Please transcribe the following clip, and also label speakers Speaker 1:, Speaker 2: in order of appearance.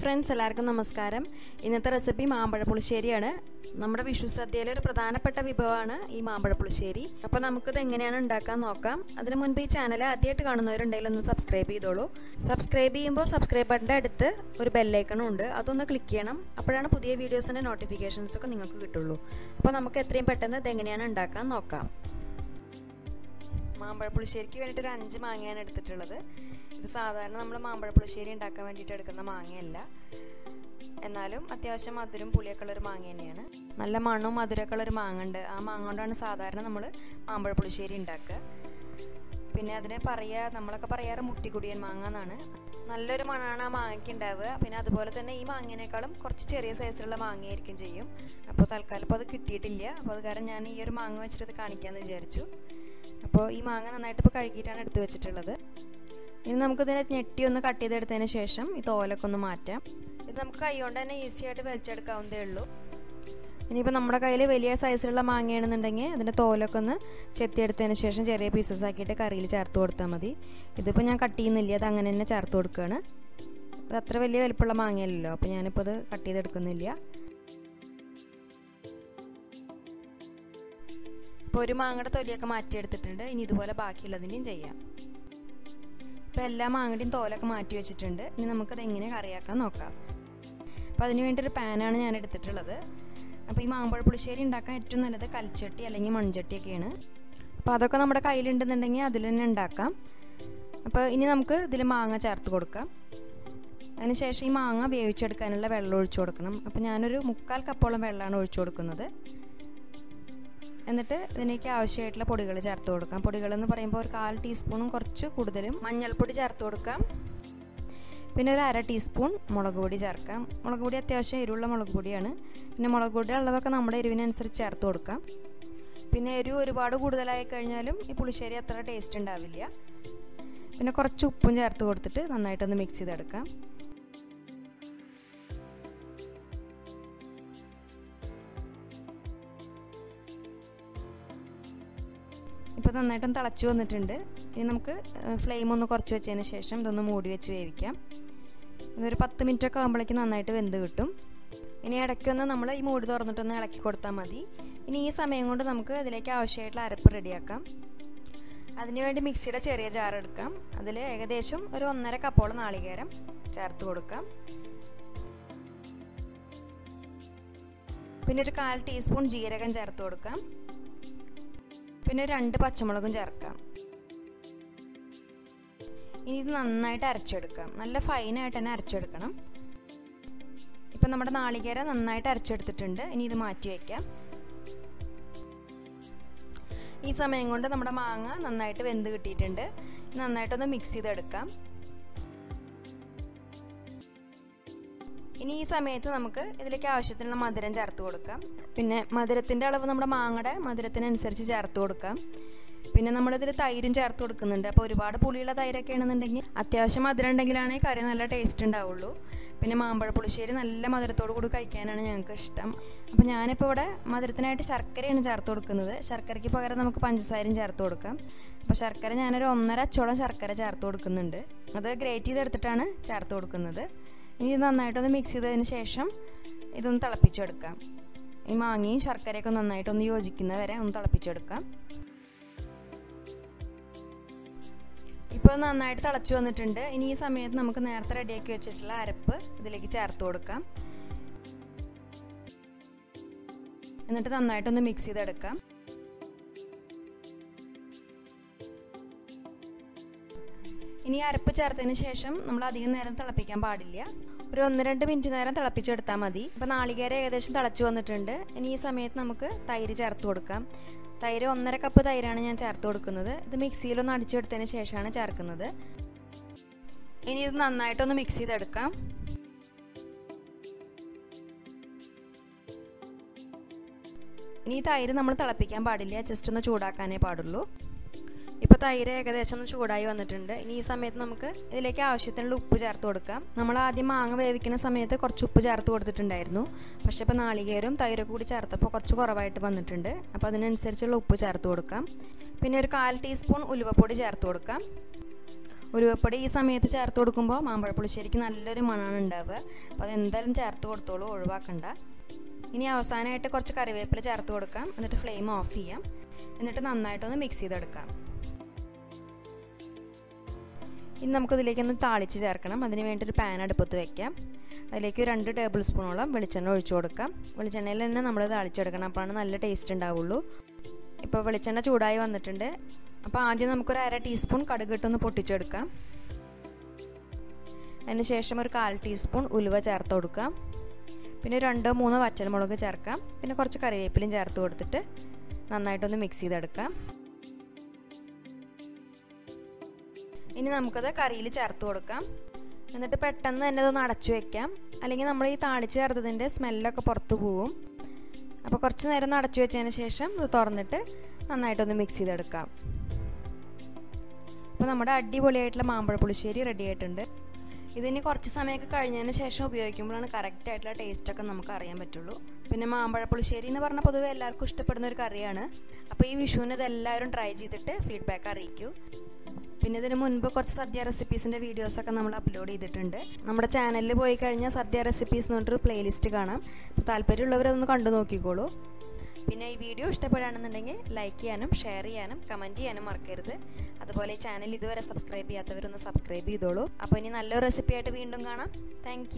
Speaker 1: Friends എല്ലാവർക്കും നമസ്കാരം. ഇന്നത്തെ റെസിപ്പി മാമ്പഴ പുളിശ്ശേരിയാണ് നമ്മുടെ വിഷു സദ്യയിലെ ഒരു പ്രധാനപ്പെട്ട വിഭവമാണ് ഈ മാമ്പഴ പുളിശ്ശേരി അപ്പോൾ നമുക്കിത് എങ്ങനെയാണ് ഉണ്ടാക്കാൻ നോക്കാം. അതിന് മുൻപ് ഈ ചാനൽ ആദ്യമായിട്ട് കാണുന്നവരുണ്ടെങ്കിൽ ഒന്ന് സബ്സ്ക്രൈബ് ചെയ്തോളൂ. സബ്സ്ക്രൈബ് ചെയ്യുമ്പോൾ സബ്സ്ക്രൈബ് ബട്ടന്റെ അടുത്ത് ഒരു ബെല്ലൈക്കണും ഉണ്ട്. അതൊന്ന് ക്ലിക്ക് ചെയ്യണം. അപ്പോഴാണ് പുതിയ വീഡിയോസിന്റെ നോട്ടിഫിക്കേഷൻസ് ഒക്കെ നിങ്ങൾക്ക് കിട്ടുള്ളൂ. അപ്പോൾ നമുക്ക് എത്രയും പെട്ടെന്ന് ഇത് എങ്ങനെയാണ് ഉണ്ടാക്കാൻ നോക്കാം. മാമ്പഴ പുളിശ്ശേരിക്ക് വേണ്ടിയിട്ട് ഒരു അഞ്ച് മാങ്ങയാണ് എടുത്തിട്ടുള്ളത്. ഇത് സാധാരണ നമ്മൾ മാമ്പഴപ്പുളിശ്ശേരി ഉണ്ടാക്കാൻ വേണ്ടിയിട്ട് എടുക്കുന്ന മാങ്ങയല്ല. എന്നാലും അത്യാവശ്യം മധുരം പുളിയൊക്കെ ഉള്ളൊരു മാങ്ങ തന്നെയാണ്. നല്ല മണ്ണും മധുരമൊക്കെ ഉള്ളൊരു മാങ്ങ ഉണ്ട്. ആ മാങ്ങ കൊണ്ടാണ് സാധാരണ നമ്മൾ മാമ്പഴപ്പുളിശ്ശേരി ഉണ്ടാക്കുക. പിന്നെ അതിനെ പറയുക നമ്മളൊക്കെ പറയാറ് മുട്ടിക്കുടിയൻ മാങ്ങ എന്നാണ്. നല്ലൊരു മണമാണ് ആ മാങ്ങയ്ക്ക് ഉണ്ടാവുക. പിന്നെ അതുപോലെ തന്നെ ഈ മാങ്ങേനേക്കാളും കുറച്ച് ചെറിയ സൈസിലുള്ള മാങ്ങയായിരിക്കും ചെയ്യും. അപ്പോൾ തൽക്കാലം ഇപ്പോൾ അത് കിട്ടിയിട്ടില്ല. അപ്പോൾ അത് കാരണം ഞാൻ ഈ ഒരു മാങ്ങ വെച്ചിട്ട് കാണിക്കാമെന്ന് വിചാരിച്ചു. അപ്പോൾ ഈ മാങ്ങ നന്നായിട്ട് ഇപ്പോൾ കഴുകിയിട്ടാണ് എടുത്ത് വെച്ചിട്ടുള്ളത്. ഇനി നമുക്കിതിനെ ഞെട്ടി ഒന്ന് കട്ട് ചെയ്തെടുത്തതിന് ശേഷം ഈ തോലൊക്കെ ഒന്ന് മാറ്റാം. ഇത് നമുക്ക് കൈകൊണ്ട് തന്നെ ഈസി ആയിട്ട് വലിച്ചെടുക്കാവുന്നതേ ഉള്ളൂ. ഇനിയിപ്പോൾ നമ്മുടെ കയ്യിൽ വലിയ സൈസിലുള്ള മാങ്ങയാണെന്നുണ്ടെങ്കിൽ അതിന്റെ തോലൊക്കെ ഒന്ന് ചെത്തിയെടുത്തതിന് ശേഷം ചെറിയ പീസസ് ആക്കിയിട്ട് കറിയിൽ ചേർത്ത് കൊടുത്താൽ മതി. ഇതിപ്പോൾ ഞാൻ കട്ട് ചെയ്യുന്നില്ല അത് അങ്ങനെ തന്നെ ചേർത്ത് കൊടുക്കുകയാണ് അത് അത്ര വലിയ വലിപ്പമുള്ള മാങ്ങയല്ലല്ലോ അപ്പോൾ ഞാനിപ്പോൾ അത് കട്ട് ചെയ്തെടുക്കുന്നില്ല. ഇപ്പോൾ ഒരു മാങ്ങയുടെ തൊലിയൊക്കെ മാറ്റിയെടുത്തിട്ടുണ്ട്. ഇനി ഇതുപോലെ ബാക്കിയുള്ളതിന്റെയും ചെയ്യാം. ഇപ്പോൾ എല്ലാ മാങ്ങയുടെയും തോലൊക്കെ മാറ്റി വെച്ചിട്ടുണ്ട്. ഇനി നമുക്കത് എങ്ങനെ കറിയാക്കാൻ നോക്കാം. അപ്പോൾ അതിന് വേണ്ടി ഒരു പാനാണ് ഞാൻ എടുത്തിട്ടുള്ളത്. അപ്പോൾ ഈ മാമ്പഴ പുളിശ്ശേരി ഉണ്ടാക്കാൻ ഏറ്റവും നല്ലത് കൽച്ചട്ടി അല്ലെങ്കിൽ മൺചട്ടിയൊക്കെയാണ്. അപ്പോൾ അതൊക്കെ നമ്മുടെ കയ്യിലുണ്ടെന്നുണ്ടെങ്കിൽ അതിൽ തന്നെ ഉണ്ടാക്കാം. അപ്പോൾ ഇനി നമുക്ക് ഇതിൽ മാങ്ങ ചേർത്ത് കൊടുക്കാം. അതിനുശേഷം ഈ മാങ്ങ വേവിച്ചെടുക്കാനുള്ള വെള്ളം ഒഴിച്ചു കൊടുക്കണം. അപ്പോൾ ഞാനൊരു മുക്കാൽ കപ്പോളം വെള്ളമാണ് ഒഴിച്ചു കൊടുക്കുന്നത്. എന്നിട്ട് ഇതിനേക്ക് ആവശ്യമായിട്ടുള്ള പൊടികൾ ചേർത്ത് കൊടുക്കാം. പൊടികൾ എന്ന് പറയുമ്പോൾ ഒരു കാൽ ടീസ്പൂണും കുറച്ച് കൂടുതലും മഞ്ഞൾപ്പൊടി ചേർത്ത് കൊടുക്കാം. പിന്നെ ഒരു അര ടീസ്പൂൺ മുളക് പൊടി ചേർക്കാം. മുളക് പൊടി അത്യാവശ്യം എരിവുള്ള മുളക് പൊടിയാണ്. പിന്നെ മുളക് പൊടിയുടെ അളവൊക്കെ നമ്മുടെ എരിവിനനുസരിച്ച് ചേർത്ത് കൊടുക്കാം. പിന്നെ എരിവ് ഒരുപാട് കൂടുതലായി കഴിഞ്ഞാലും ഈ പുളിശ്ശേരി അത്ര ടേസ്റ്റ് ഉണ്ടാവില്ല. പിന്നെ കുറച്ച് ഉപ്പും ചേർത്ത് കൊടുത്തിട്ട് നന്നായിട്ടൊന്ന് മിക്സ് ചെയ്തെടുക്കാം. ഇപ്പോൾ നന്നായിട്ടും തിളച്ച് വന്നിട്ടുണ്ട്. ഇനി നമുക്ക് ഫ്ലെയിം ഒന്ന് കുറച്ച് വെച്ചതിന് ശേഷം ഇതൊന്ന് മൂടി വെച്ച് വേവിക്കാം. ഇതൊരു പത്ത് മിനിറ്റ് ഒക്കെ ആകുമ്പോഴേക്കും നന്നായിട്ട് വെന്ത് കിട്ടും. ഇനി ഇടയ്ക്കൊന്ന് നമ്മൾ ഈ മൂടി തുറന്നിട്ടൊന്ന് ഇളക്കി കൊടുത്താൽ മതി. ഇനി ഈ സമയം കൊണ്ട് നമുക്ക് അതിലേക്ക് ആവശ്യമായിട്ടുള്ള അരപ്പ് റെഡിയാക്കാം. അതിനുവേണ്ടി മിക്സിയുടെ ചെറിയ ജാർ എടുക്കാം. അതിൽ ഏകദേശം ഒരു ഒന്നര കപ്പോളം നാളികേരം ചേർത്ത് കൊടുക്കാം. പിന്നെ ഒരു കാൽ ടീസ്പൂൺ ജീരകം ചേർത്ത് കൊടുക്കാം. പിന്നെ രണ്ട് പച്ചമുളകും ചേർക്കാം. ഇനി ഇത് നന്നായിട്ട് അരച്ചെടുക്കാം. നല്ല ഫൈനായിട്ട് തന്നെ അരച്ചെടുക്കണം. ഇപ്പം നമ്മുടെ നാളികേര നന്നായിട്ട് അരച്ചെടുത്തിട്ടുണ്ട്. ഇനി ഇത് മാറ്റി വയ്ക്കാം ഈ സമയം കൊണ്ട് നമ്മുടെ മാങ്ങ നന്നായിട്ട് വെന്ത് കിട്ടിയിട്ടുണ്ട്. നന്നായിട്ടൊന്ന് മിക്സ് ചെയ്തെടുക്കാം. ഇനി ഈ സമയത്ത് നമുക്ക് ഇതിലേക്ക് ആവശ്യത്തിനുള്ള മധുരം ചേർത്ത് കൊടുക്കാം. പിന്നെ മധുരത്തിന്റെ അളവ് നമ്മുടെ മാങ്ങയുടെ മധുരത്തിനനുസരിച്ച് ചേർത്ത് കൊടുക്കാം. പിന്നെ നമ്മളിതിൽ തൈരും ചേർത്ത് കൊടുക്കുന്നുണ്ട്. അപ്പോൾ ഒരുപാട് പുളിയുള്ള തൈരൊക്കെ ആണെന്നുണ്ടെങ്കിൽ അത്യാവശ്യം മധുരം ഉണ്ടെങ്കിലാണ് കറി നല്ല ടേസ്റ്റ് ഉണ്ടാവുള്ളൂ. പിന്നെ മാമ്പഴ പുളിശ്ശേരി നല്ല മധുരത്തോട് കൂടി കഴിക്കാനാണ് ഞങ്ങൾക്ക് ഇഷ്ടം. അപ്പോൾ ഞാനിപ്പോൾ ഇവിടെ മധുരത്തിനായിട്ട് ശർക്കരയാണ് ചേർത്ത് കൊടുക്കുന്നത്. ശർക്കരയ്ക്ക് പകരം നമുക്ക് പഞ്ചസാരയും ചേർത്ത് കൊടുക്കാം. അപ്പോൾ ശർക്കര ഞാനൊരു ഒന്നര അച്ചോളം ശർക്കര ചേർത്ത് കൊടുക്കുന്നുണ്ട്. അത് ഗ്രേറ്റ് ചെയ്തെടുത്തിട്ടാണ് ചേർത്ത് കൊടുക്കുന്നത്. ഇനി നന്നായിട്ടൊന്ന് മിക്സ് ചെയ്തതിന് ശേഷം ഇതൊന്ന് തിളപ്പിച്ചെടുക്കാം. ഈ മാങ്ങയും ശർക്കരയൊക്കെ നന്നായിട്ടൊന്ന് യോജിക്കുന്ന വരെ ഒന്ന് തിളപ്പിച്ചെടുക്കാം. ഇപ്പോൾ നന്നായിട്ട് തിളച്ച് വന്നിട്ടുണ്ട്. ഇനി ഈ സമയത്ത് നമുക്ക് നേരത്തെ റെഡിയാക്കി വെച്ചിട്ടുള്ള അരപ്പ് ഇതിലേക്ക് ചേർത്ത് കൊടുക്കാം. എന്നിട്ട് നന്നായിട്ടൊന്ന് മിക്സ് ചെയ്തെടുക്കാം. ഇനി അരപ്പ് ചേർത്തതിന് ശേഷം നമ്മൾ അധികം നേരം തിളപ്പിക്കാൻ പാടില്ല. ഒരു ഒന്ന് രണ്ട് മിനിറ്റ് നേരം തിളപ്പിച്ചെടുത്താൽ മതി. അപ്പോൾ നാളികേരം ഏകദേശം തിളച്ച് വന്നിട്ടുണ്ട്. ഇനി ഈ സമയത്ത് നമുക്ക് തൈര് ചേർത്ത് കൊടുക്കാം. തൈര് ഒന്നര കപ്പ് തൈരാണ് ഞാൻ ചേർത്ത് കൊടുക്കുന്നത്. ഇത് മിക്സിയിലൊന്ന് അടിച്ചെടുത്തതിന് ശേഷമാണ് ചേർക്കുന്നത്. ഇനി ഇത് നന്നായിട്ടൊന്ന് മിക്സ് ചെയ്തെടുക്കാം. ഇനി തൈര് നമ്മൾ തിളപ്പിക്കാൻ പാടില്ല. ജസ്റ്റ് ഒന്ന് ചൂടാക്കാനേ പാടുള്ളൂ. തൈര് ഏകദേശം ഒന്ന് ചൂടായി വന്നിട്ടുണ്ട്. ഇനി ഈ സമയത്ത് നമുക്ക് ഇതിലേക്ക് ആവശ്യത്തിനുള്ള ഉപ്പ് ചേർത്ത് കൊടുക്കാം. നമ്മൾ ആദ്യം മാങ്ങ വേവിക്കുന്ന സമയത്ത് കുറച്ച് ഉപ്പ് ചേർത്ത് കൊടുത്തിട്ടുണ്ടായിരുന്നു. പക്ഷെ ഇപ്പോൾ നാളികേരും തൈരും കൂടി ചേർത്തപ്പോൾ കുറച്ച് കുറവായിട്ട് വന്നിട്ടുണ്ട്. അപ്പോൾ അതിനനുസരിച്ചുള്ള ഉപ്പ് ചേർത്ത് കൊടുക്കാം. പിന്നെ ഒരു കാൽ ടീസ്പൂൺ ഉലുവപ്പൊടി ചേർത്ത് കൊടുക്കാം. ഉലുവപ്പൊടി ഈ സമയത്ത് ചേർത്ത് കൊടുക്കുമ്പോൾ മാമ്പഴപ്പുളിശ്ശേരിക്ക് നല്ലൊരു മണമാണ് ഉണ്ടാവുക. അപ്പോൾ അതെന്തായാലും ചേർത്ത് കൊടുത്തോളൂ ഒഴിവാക്കണ്ട. ഇനി അവസാനമായിട്ട് കുറച്ച് കറിവേപ്പില ചേർത്ത് കൊടുക്കാം. എന്നിട്ട് ഫ്ലെയിം ഓഫ് ചെയ്യാം. എന്നിട്ട് നന്നായിട്ടൊന്ന് മിക്സ് ചെയ്തെടുക്കാം. ഇനി നമുക്കിതിലേക്കൊന്ന് താളിച്ച് ചേർക്കണം. അതിന് വേണ്ടി ഒരു പാൻ അടുപ്പത്ത് വെക്കാം. അതിലേക്ക് രണ്ട് ടേബിൾ സ്പൂണോളം വെളിച്ചെണ്ണ ഒഴിച്ചു കൊടുക്കാം. വെളിച്ചെണ്ണയിൽ തന്നെ നമ്മൾ താളിച്ചെടുക്കണം. അപ്പോഴാണ് നല്ല ടേസ്റ്റ് ഉണ്ടാവുള്ളൂ. ഇപ്പോൾ വെളിച്ചെണ്ണ ചൂടായി വന്നിട്ടുണ്ട്. അപ്പോൾ ആദ്യം നമുക്കൊരു അര ടീസ്പൂൺ കടുകിട്ടൊന്ന് പൊട്ടിച്ചെടുക്കാം. അതിന് ശേഷം ഒരു കാൽ ടീസ്പൂൺ ഉലുവ ചേർത്ത് കൊടുക്കാം. പിന്നെ രണ്ടോ മൂന്നോ വറ്റൽമുളക് ചേർക്കാം. പിന്നെ കുറച്ച് കറിവേപ്പിലയും ചേർത്ത് കൊടുത്തിട്ട് നന്നായിട്ടൊന്ന് മിക്സ് ചെയ്തെടുക്കാം. ഇനി നമുക്കത് കറിയിൽ ചേർത്ത് കൊടുക്കാം. എന്നിട്ട് പെട്ടെന്ന് തന്നെ ഇതൊന്ന് അടച്ചു വെക്കാം. അല്ലെങ്കിൽ നമ്മൾ ഈ താളിച്ച് ചേർത്തതിന്റെ സ്മെല്ലൊക്കെ പുറത്ത് പോവും. അപ്പോൾ കുറച്ച് നേരം ഒന്ന് അടച്ചു വെച്ചതിന് ശേഷം ഇത് തുറന്നിട്ട് നന്നായിട്ടൊന്ന് മിക്സ് ചെയ്തെടുക്കാം. അപ്പോൾ നമ്മുടെ അടിപൊളിയായിട്ടുള്ള മാമ്പഴ പുളിശ്ശേരി റെഡി ആയിട്ടുണ്ട്. ഇതിനി കുറച്ച് സമയമൊക്കെ കഴിഞ്ഞതിന് ശേഷം ഉപയോഗിക്കുമ്പോഴാണ് കറക്റ്റ് ആയിട്ടുള്ള ടേസ്റ്റൊക്കെ നമുക്ക് അറിയാൻ പറ്റുള്ളൂ. പിന്നെ മാമ്പഴ പുളിശ്ശേരി എന്ന് പറഞ്ഞാൽ പൊതുവെ എല്ലാവർക്കും ഇഷ്ടപ്പെടുന്ന ഒരു കറിയാണ്. അപ്പോൾ ഈ വിഷുവിന് ഇതെല്ലാവരും ട്രൈ ചെയ്തിട്ട് ഫീഡ്ബാക്ക് അറിയിക്കൂ. പിന്നെ ഇതിന് മുൻപ് കുറച്ച് സദ്യ റെസിപ്പീസിന്റെ വീഡിയോസൊക്കെ നമ്മൾ അപ്ലോഡ് ചെയ്തിട്ടുണ്ട്. നമ്മുടെ ചാനലിൽ പോയി കഴിഞ്ഞാൽ സദ്യ റെസിപ്പീസ് എന്ന് പറഞ്ഞിട്ടൊരു പ്ലേലിസ്റ്റ് കാണാം. അപ്പോൾ താല്പര്യമുള്ളവരതൊന്ന് കണ്ടു നോക്കിക്കോളൂ. പിന്നെ ഈ വീഡിയോ ഇഷ്ടപ്പെടുകയാണെന്നുണ്ടെങ്കിൽ ലൈക്ക് ചെയ്യാനും ഷെയർ ചെയ്യാനും കമന്റ് ചെയ്യാനും മറക്കരുത്. അതുപോലെ ചാനൽ ഇതുവരെ സബ്സ്ക്രൈബ് ചെയ്യാത്തവരൊന്ന് സബ്സ്ക്രൈബ് ചെയ്തോളൂ. അപ്പോൾ ഇനി നല്ലൊരു റെസിപ്പിയായിട്ട് വീണ്ടും കാണാം. താങ്ക്